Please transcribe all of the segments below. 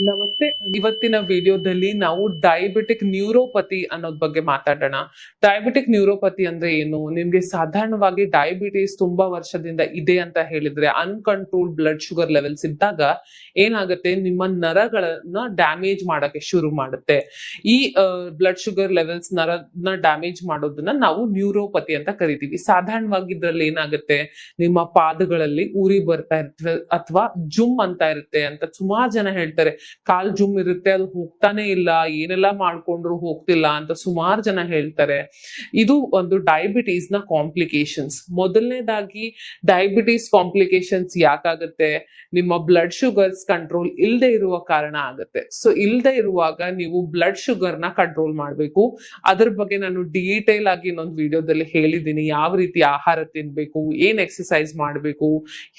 ನಮಸ್ತೆ. ಇವತ್ತಿನ ವಿಡಿಯೋದಲ್ಲಿ ನಾವು ಡಯಾಬಿಟಿಕ್ ನ್ಯೂರೋಪತಿ ಅನ್ನೋದ್ ಬಗ್ಗೆ ಮಾತಾಡೋಣ. ಡಯಾಬಿಟಿಕ್ ನ್ಯೂರೋಪತಿ ಅಂದ್ರೆ ಏನು? ನಿಮ್ಗೆ ಸಾಧಾರಣವಾಗಿ ಡಯಾಬಿಟಿಸ್ ತುಂಬಾ ವರ್ಷದಿಂದ ಇದೆ ಅಂತ ಹೇಳಿದ್ರೆ ಅನ್ಕಂಟ್ರೋಲ್ ಬ್ಲಡ್ ಶುಗರ್ ಲೆವೆಲ್ಸ್ ಇದ್ದಾಗ ಏನಾಗುತ್ತೆ? ನಿಮ್ಮ ನರಗಳನ್ನ ಡ್ಯಾಮೇಜ್ ಮಾಡಕ್ಕೆ ಶುರು ಮಾಡುತ್ತೆ. ಈ ಬ್ಲಡ್ ಶುಗರ್ ಲೆವೆಲ್ಸ್ ನರನ ಡ್ಯಾಮೇಜ್ ಮಾಡೋದನ್ನ ನಾವು ನ್ಯೂರೋಪತಿ ಅಂತ ಕರಿತೀವಿ. ಸಾಧಾರಣವಾಗಿ ಇದ್ರಲ್ಲಿ ಏನಾಗುತ್ತೆ? ನಿಮ್ಮ ಪಾದಗಳಲ್ಲಿ ಉರಿ ಬರ್ತಾ ಇರ್ತದೆ ಅಥವಾ ಜುಮ್ ಅಂತ ಇರುತ್ತೆ ಅಂತ ಸುಮಾರು ಜನ ಹೇಳ್ತಾರೆ. ಕಾಲ್ ಜುಮ್ ಇರುತ್ತೆ, ಅದು ಹೋಗ್ತಾನೆ ಇಲ್ಲ, ಏನೆಲ್ಲ ಮಾಡ್ಕೊಂಡ್ರು ಹೋಗ್ತಿಲ್ಲ ಅಂತ ಸುಮಾರು ಜನ ಹೇಳ್ತಾರೆ. ಇದು ಒಂದು ಡಯಾಬಿಟೀಸ್ನ ಕಾಂಪ್ಲಿಕೇಶನ್ಸ್ ಮೊದಲನೇದಾಗಿ ಡಯಾಬಿಟೀಸ್ ಕಾಂಪ್ಲಿಕೇಶನ್ಸ್ ಯಾಕಾಗುತ್ತೆ? ನಿಮ್ಮ ಬ್ಲಡ್ ಶುಗರ್ಸ್ ಕಂಟ್ರೋಲ್ ಇಲ್ಲದೆ ಇರುವ ಕಾರಣ ಆಗುತ್ತೆ. ಸೊ ಇಲ್ಲದೆ ಇರುವಾಗ ನೀವು ಬ್ಲಡ್ ಶುಗರ್ನ ಕಂಟ್ರೋಲ್ ಮಾಡಬೇಕು. ಅದ್ರ ಬಗ್ಗೆ ನಾನು ಡೀಟೇಲ್ ಆಗಿ ಇನ್ನೊಂದು ವಿಡಿಯೋದಲ್ಲಿ ಹೇಳಿದ್ದೀನಿ. ಯಾವ ರೀತಿ ಆಹಾರ ತಿನ್ಬೇಕು, ಏನ್ ಎಕ್ಸಸೈಸ್ ಮಾಡಬೇಕು,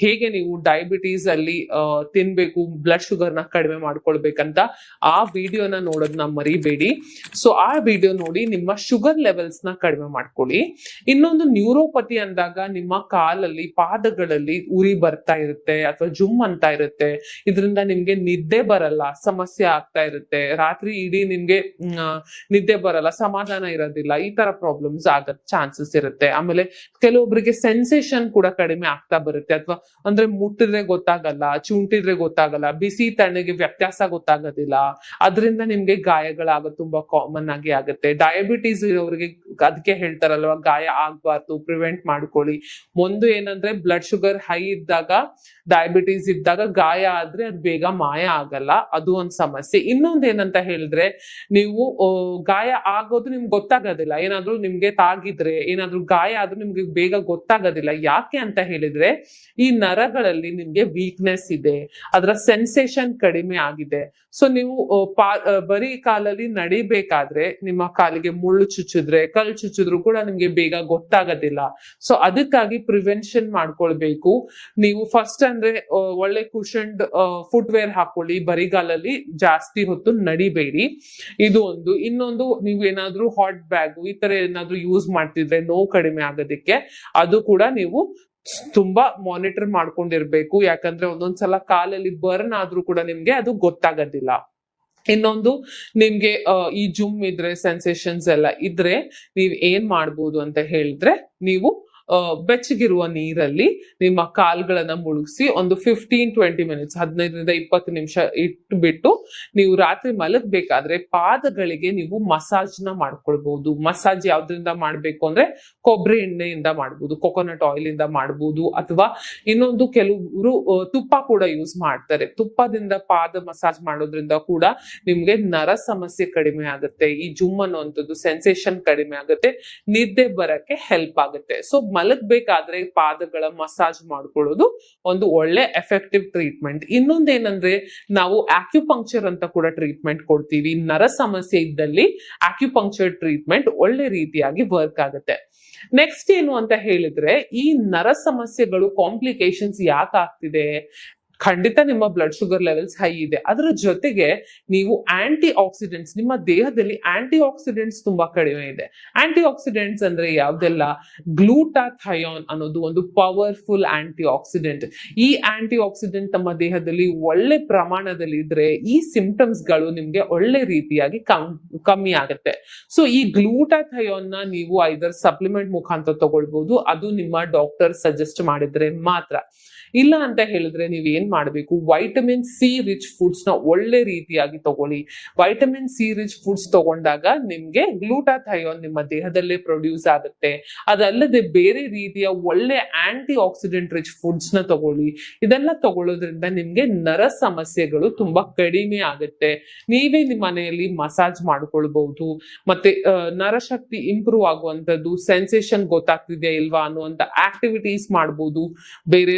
ಹೇಗೆ ನೀವು ಡಯಾಬಿಟೀಸ್ ಅಲ್ಲಿ ತಿನ್ಬೇಕು ಬ್ಲಡ್ ಶುಗರ್ನ ಕಡಿಮೆ ಮಾಡ್ಕೊಳ್ಬೇಕಂತ ಆ ವಿಡಿಯೋನ ನೋಡೋದನ್ನ ಮರಿಬೇಡಿ. ಸೊ ಆ ವಿಡಿಯೋ ನೋಡಿ ನಿಮ್ಮ ಶುಗರ್ ಲೆವೆಲ್ಸ್ನ ಕಡಿಮೆ ಮಾಡ್ಕೊಳ್ಳಿ. ಇನ್ನೊಂದು ನ್ಯೂರೋಪತಿ ಅಂದಾಗ ನಿಮ್ಮ ಕಾಲಲ್ಲಿ, ಪಾದಗಳಲ್ಲಿ ಉರಿ ಬರ್ತಾ ಇರುತ್ತೆ ಅಥವಾ ಜುಮ್ ಅಂತ ಇರುತ್ತೆ. ಇದರಿಂದ ನಿಮ್ಗೆ ನಿದ್ದೆ ಬರಲ್ಲ, ಸಮಸ್ಯೆ ಆಗ್ತಾ ಇರುತ್ತೆ. ರಾತ್ರಿ ಇಡೀ ನಿಮ್ಗೆ ನಿದ್ದೆ ಬರಲ್ಲ, ಸಮಾಧಾನ ಇರೋದಿಲ್ಲ, ಈ ತರ ಪ್ರಾಬ್ಲಮ್ಸ್ ಆಗತ್ ಚಾನ್ಸಸ್ ಇರುತ್ತೆ. ಆಮೇಲೆ ಕೆಲವೊಬ್ಬರಿಗೆ ಸೆನ್ಸೇಷನ್ ಕೂಡ ಕಡಿಮೆ ಆಗ್ತಾ ಬರುತ್ತೆ. ಅಥವಾ ಅಂದ್ರೆ ಮುಟ್ಟಿದ್ರೆ ಗೊತ್ತಾಗಲ್ಲ, ಚುಂಟಿದ್ರೆ ಗೊತ್ತಾಗಲ್ಲ, ಬಿಸಿ ತಣ್ಣಗೆ ವ್ಯತ್ಯಾಸ ಗೊತ್ತಾಗೋದಿಲ್ಲ. ಅದರಿಂದ ನಿಮ್ಗೆ ಗಾಯಗಳಾಗ ತುಂಬಾ ಕಾಮನ್ ಆಗಿ ಆಗುತ್ತೆ. ಡಯಾಬಿಟೀಸ್ ಇರೋರಿಗೆ ಅದಕ್ಕೆ ಹೇಳ್ತಾರಲ್ವಾ, ಗಾಯ ಆಗ್ಬಾರ್ದು ಪ್ರಿವೆಂಟ್ ಮಾಡ್ಕೊಳ್ಳಿ. ಒಂದು ಏನಂದ್ರೆ ಬ್ಲಡ್ ಶುಗರ್ ಹೈ ಇದ್ದಾಗ ಡಯಾಬಿಟೀಸ್ ಇದ್ದಾಗ ಗಾಯ ಆದ್ರೆ ಅದು ಬೇಗ ಮಾಯ ಆಗಲ್ಲ, ಅದು ಒಂದ್ ಸಮಸ್ಯೆ. ಇನ್ನೊಂದ್ ಏನಂತ ಹೇಳಿದ್ರೆ, ನೀವು ಗಾಯ ಆಗೋದು ನಿಮ್ಗೆ ಗೊತ್ತಾಗೋದಿಲ್ಲ. ಏನಾದ್ರೂ ನಿಮ್ಗೆ ತಾಗಿದ್ರೆ, ಏನಾದ್ರೂ ಗಾಯ ಆದ್ರೂ ನಿಮ್ಗೆ ಬೇಗ ಗೊತ್ತಾಗೋದಿಲ್ಲ. ಯಾಕೆ ಅಂತ ಹೇಳಿದ್ರೆ, ಈ ನರಗಳಲ್ಲಿ ನಿಮ್ಗೆ ವೀಕ್ನೆಸ್ ಇದೆ. ಅದರ ಸೆನ್ಸೇಷನ್ ಕಡಿಮೆ ಆಗಿದೆ. ಸೊ ನೀವು ಬರೀ ಕಾಲಲ್ಲಿ ನಡಿಬೇಕಾದ್ರೆ ನಿಮ್ಮ ಕಾಲಿಗೆ ಮುಳ್ಳು ಚುಚ್ಚಿದ್ರೆ ಕಲ್ ಚುಚ್ಚಿದ್ರು ಕೂಡ ನಿಮ್ಗೆ ಬೇಗ ಗೊತ್ತಾಗೋದಿಲ್ಲ. ಸೊ ಅದಕ್ಕಾಗಿ ಪ್ರಿವೆನ್ಷನ್ ಮಾಡ್ಕೊಳ್ಬೇಕು. ನೀವು ಫಸ್ಟ್ ಅಂದ್ರೆ ಒಳ್ಳೆ ಕುಷನ್ಡ್ ಫುಟ್ ವೇರ್ ಹಾಕೊಳ್ಳಿ. ಬರಿಗಾಲಲ್ಲಿ ಜಾಸ್ತಿ ಹೊತ್ತು ನಡಿಬೇಡಿ. ಇದು ಒಂದು. ಇನ್ನೊಂದು, ನೀವು ಏನಾದ್ರೂ ಹಾಟ್ ಬ್ಯಾಗ್ ಈ ತರ ಏನಾದ್ರೂ ಯೂಸ್ ಮಾಡ್ತಿದ್ರೆ ನೋವು ಕಡಿಮೆ ಆಗೋದಕ್ಕೆ, ಅದು ಕೂಡ ನೀವು ತುಂಬಾ ಮಾನಿಟರ್ ಮಾಡ್ಕೊಂಡಿರ್ಬೇಕು. ಯಾಕಂದ್ರೆ ಒಂದೊಂದ್ಸಲ ಕಾಲಲ್ಲಿ ಬರ್ನ್ ಆದ್ರೂ ಕೂಡ ನಿಮ್ಗೆ ಅದು ಗೊತ್ತಾಗೋದಿಲ್ಲ. ಇನ್ನೊಂದು, ನಿಮ್ಗೆ ಈ ಜುಮ್ ಇದ್ರೆ ಸೆನ್ಸೇಷನ್ಸ್ ಎಲ್ಲ ಇದ್ರೆ ನೀವ್ ಏನ್ ಮಾಡ್ಬೋದು ಅಂತ ಹೇಳಿದ್ರೆ ನೀವು ಬೆಚ್ಚಗಿರುವ ನೀರಲ್ಲಿ ನಿಮ್ಮ ಕಾಲ್ಗಳನ್ನ ಮುಳುಗಿಸಿ ಒಂದು ಫಿಫ್ಟೀನ್ ಟ್ವೆಂಟಿ ಮಿನಿಟ್ಸ್ ಹದಿನೈದರಿಂದ ಇಪ್ಪತ್ತು ನಿಮಿಷ ಇಟ್ಬಿಟ್ಟು ನೀವು ರಾತ್ರಿ ಮಲಗಬೇಕಾದ್ರೆ ಪಾದಗಳಿಗೆ ನೀವು ಮಸಾಜ್ನ ಮಾಡ್ಕೊಳ್ಬಹುದು ಮಸಾಜ್ ಯಾವ್ದ್ರಿಂದ ಮಾಡ್ಬೇಕು ಅಂದ್ರೆ ಕೊಬ್ಬರಿ ಎಣ್ಣೆಯಿಂದ ಮಾಡ್ಬೋದು ಕೊಕೊನಟ್ ಆಯಿಲ್ ಇಂದ ಮಾಡ್ಬೋದು ಅಥವಾ ಇನ್ನೊಂದು ಕೆಲವರು ತುಪ್ಪ ಕೂಡ ಯೂಸ್ ಮಾಡ್ತಾರೆ. ತುಪ್ಪದಿಂದ ಪಾದ ಮಸಾಜ್ ಮಾಡೋದ್ರಿಂದ ಕೂಡ ನಿಮ್ಗೆ ನರ ಸಮಸ್ಯೆ ಕಡಿಮೆ ಆಗುತ್ತೆ. ಈ ಜುಮ್ ಅನ್ನುವಂಥದ್ದು ಸೆನ್ಸೇಷನ್ ಕಡಿಮೆ ಆಗುತ್ತೆ. ನಿದ್ದೆ ಬರಕ್ಕೆ ಹೆಲ್ಪ್ ಆಗುತ್ತೆ. ಸೊ ಮಲಗ್ಬೇಕಾದ್ರೆ ಪಾದಗಳ ಮಸಾಜ್ ಮಾಡ್ಕೊಳ್ಳೋದು ಒಂದು ಒಳ್ಳೆ ಎಫೆಕ್ಟಿವ್ ಟ್ರೀಟ್ಮೆಂಟ್ ಇನ್ನೊಂದೇನಂದ್ರೆ ನಾವು ಆಕ್ಯುಪಂಕ್ಚರ್ ಅಂತ ಕೂಡ ಟ್ರೀಟ್ಮೆಂಟ್ ಕೊಡ್ತೀವಿ. ನರ ಸಮಸ್ಯೆ ಇದ್ದಲ್ಲಿ ಆಕ್ಯುಪಂಕ್ಚರ್ ಟ್ರೀಟ್ಮೆಂಟ್ ಒಳ್ಳೆ ರೀತಿಯಾಗಿ ವರ್ಕ್ ಆಗುತ್ತೆ. ನೆಕ್ಸ್ಟ್ ಏನು ಅಂತ ಹೇಳಿದ್ರೆ ಈ ನರ ಸಮಸ್ಯೆಗಳು ಕಾಂಪ್ಲಿಕೇಶನ್ಸ್ ಯಾಕೆ ಆಗ್ತಿದೆ ಖಂಡಿತ ನಿಮ್ಮ ಬ್ಲಡ್ ಶುಗರ್ ಲೆವೆಲ್ಸ್ ಹೈ ಇದೆ. ಅದರ ಜೊತೆಗೆ ನೀವು ಆಂಟಿ ಆಕ್ಸಿಡೆಂಟ್ಸ್ ನಿಮ್ಮ ದೇಹದಲ್ಲಿ ಆಂಟಿ ಆಕ್ಸಿಡೆಂಟ್ಸ್ ತುಂಬಾ ಕಡಿಮೆ ಇದೆ. ಆಂಟಿ ಆಕ್ಸಿಡೆಂಟ್ಸ್ ಅಂದ್ರೆ ಯಾವ್ದೆಲ್ಲ? ಗ್ಲೂಟಾಥಯೋನ್ ಅನ್ನೋದು ಒಂದು ಪವರ್ಫುಲ್ ಆಂಟಿ ಆಕ್ಸಿಡೆಂಟ್ ಈ ಆಂಟಿ ಆಕ್ಸಿಡೆಂಟ್ ನಮ್ಮ ದೇಹದಲ್ಲಿ ಒಳ್ಳೆ ಪ್ರಮಾಣದಲ್ಲಿ ಇದ್ರೆ ಈ ಸಿಂಪ್ಟಮ್ಸ್ಗಳು ನಿಮ್ಗೆ ಒಳ್ಳೆ ರೀತಿಯಾಗಿ ಕಮ್, ಕಮ್ಮಿ ಆಗುತ್ತೆ. ಸೊ ಈ ಗ್ಲೂಟಾಥಯೋನ್ನ ನೀವು ಐದರ್ ಸಪ್ಲಿಮೆಂಟ್ ಮುಖಾಂತರ ತಗೊಳ್ಬಹುದು ಅದು ನಿಮ್ಮ ಡಾಕ್ಟರ್ ಸಜೆಸ್ಟ್ ಮಾಡಿದ್ರೆ ಮಾತ್ರ. ಇಲ್ಲ ಅಂತ ಹೇಳಿದ್ರೆ ನೀವು ಏನ್ ಮಾಡಬೇಕು. ವೈಟಮಿನ್ ಸಿ ರಿಚ್ ಫುಡ್ಸ್ನ ಒಳ್ಳೆ ರೀತಿಯಾಗಿ ತಗೊಳ್ಳಿ. ವೈಟಮಿನ್ ಸಿ ರಿಚ್ ಫುಡ್ಸ್ ತಗೊಂಡಾಗ ನಿಮ್ಗೆ ಗ್ಲೂಟಾಥಯೋನ್ ನಿಮ್ಮ ದೇಹದಲ್ಲೇ ಪ್ರೊಡ್ಯೂಸ್ ಆಗುತ್ತೆ. ಅದಲ್ಲದೆ ಬೇರೆ ರೀತಿಯ ಒಳ್ಳೆ ಆಂಟಿ ಆಕ್ಸಿಡೆಂಟ್ ರಿಚ್ ಫುಡ್ಸ್ನ ತಗೊಳ್ಳಿ. ಇದೆಲ್ಲ ತಗೊಳ್ಳೋದ್ರಿಂದ ನಿಮ್ಗೆ ನರ ಸಮಸ್ಯೆಗಳು ತುಂಬಾ ಕಡಿಮೆ ಆಗುತ್ತೆ. ನೀವೇ ನಿಮ್ಮ ಮನೆಯಲ್ಲಿ ಮಸಾಜ್ ಮಾಡ್ಕೊಳ್ಬಹುದು. ಮತ್ತೆ ನರಶಕ್ತಿ ಇಂಪ್ರೂವ್ ಆಗುವಂತದ್ದು ಸೆನ್ಸೇಷನ್ ಗೊತ್ತಾಗ್ತಿದೆಯಾ ಇಲ್ವಾ ಅನ್ನುವಂತ ಆಕ್ಟಿವಿಟೀಸ್ ಮಾಡ್ಬೋದು. ಬೇರೆ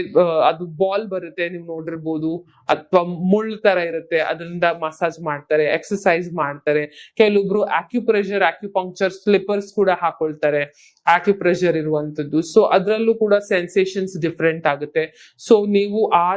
ಅದು ಬಾಲ್ ಬರುತ್ತೆ ನೀವು ನೋಡಿರ್ಬೋದು. ಅಥವಾ ಮುಳ್ಳು ತರ ಇರುತ್ತೆ, ಅದರಿಂದ ಮಸಾಜ್ ಮಾಡ್ತಾರೆ ಎಕ್ಸಸೈಸ್ ಮಾಡ್ತಾರೆ. ಕೆಲವೊಬ್ರು ಆಕ್ಯುಪ್ರೆಷರ್ ಆಕ್ಯುಪಂಕ್ಚರ್ ಸ್ಲಿಪರ್ಸ್ ಕೂಡ ಹಾಕೊಳ್ತಾರೆ ಆಕ್ಯುಪ್ರೆಷರ್ ಇರುವಂತದ್ದು ಸೊ ಅದರಲ್ಲೂ ಕೂಡ ಸೆನ್ಸೇಷನ್ಸ್ ಡಿಫ್ರೆಂಟ್ ಆಗುತ್ತೆ. ಸೊ ನೀವು ಆ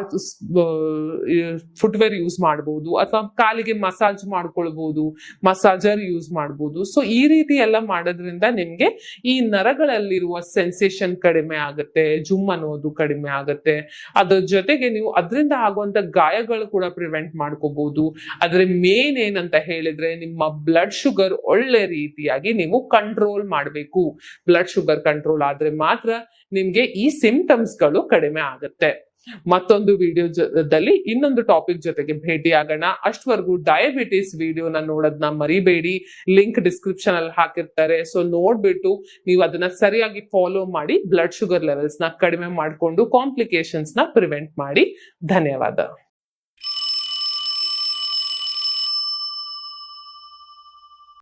ಫುಟ್ವೇರ್ ಯೂಸ್ ಮಾಡಬಹುದು ಅಥವಾ ಕಾಲಿಗೆ ಮಸಾಜ್ ಮಾಡ್ಕೊಳ್ಬಹುದು ಮಸಾಜರ್ ಯೂಸ್ ಮಾಡಬಹುದು ಸೊ ಈ ರೀತಿ ಎಲ್ಲ ಮಾಡೋದ್ರಿಂದ ನಿಮ್ಗೆ ಈ ನರಗಳಲ್ಲಿರುವ ಸೆನ್ಸೇಷನ್ ಕಡಿಮೆ ಆಗುತ್ತೆ, ಜುಮ್ ಅನ್ನೋದು ಕಡಿಮೆ ಆಗುತ್ತೆ. ಅದ್ರ ಜೊತೆಗೆ ನೀವು ಅದರಿಂದ ಆಗುವಂತ ಗಾಯಗಳು ಕೂಡ ಪ್ರಿವೆಂಟ್ ಮಾಡ್ಕೋಬಹುದು ಆದ್ರೆ ಮೇನ್ ಏನಂತ ಹೇಳಿದ್ರೆ ನಿಮ್ಮ ಬ್ಲಡ್ ಶುಗರ್ ಒಳ್ಳೆ ರೀತಿಯಾಗಿ ನೀವು ಕಂಟ್ರೋಲ್ ಮಾಡಬೇಕು. ಬ್ಲಡ್ ಶುಗರ್ ಕಂಟ್ರೋಲ್ ಆದ್ರೆ ಮಾತ್ರ ನಿಮ್ಗೆ ಈ ಸಿಂಪ್ಟಮ್ಸ್ಗಳು ಕಡಿಮೆ ಆಗುತ್ತೆ. ಮತ್ತೊಂದು ವಿಡಿಯೋದಲ್ಲಿ ಇನ್ನೊಂದು ಟಾಪಿಕ್ ಜೊತೆಗೆ ಭೇಟಿ ಆಗೋಣ ಅಷ್ಟವರೆಗೂ ಡಯಾಬಿಟಿಸ್ ವಿಡಿಯೋನ ನೋಡೋದನ್ನ ಮರಿಬೇಡಿ. ಲಿಂಕ್ ಡಿಸ್ಕ್ರಿಪ್ಷನ್ ಅಲ್ಲಿ ಹಾಕಿರ್ತಾರೆ. ಸೊ ನೋಡ್ಬಿಟ್ಟು ನೀವು ಅದನ್ನ ಸರಿಯಾಗಿ ಫಾಲೋ ಮಾಡಿ ಬ್ಲಡ್ ಶುಗರ್ ಲೆವೆಲ್ಸ್ನ ಕಡಿಮೆ ಮಾಡಿಕೊಂಡು ಕಾಂಪ್ಲಿಕೇಶನ್ಸ್ನ ಪ್ರಿವೆಂಟ್ ಮಾಡಿ. ಧನ್ಯವಾದ.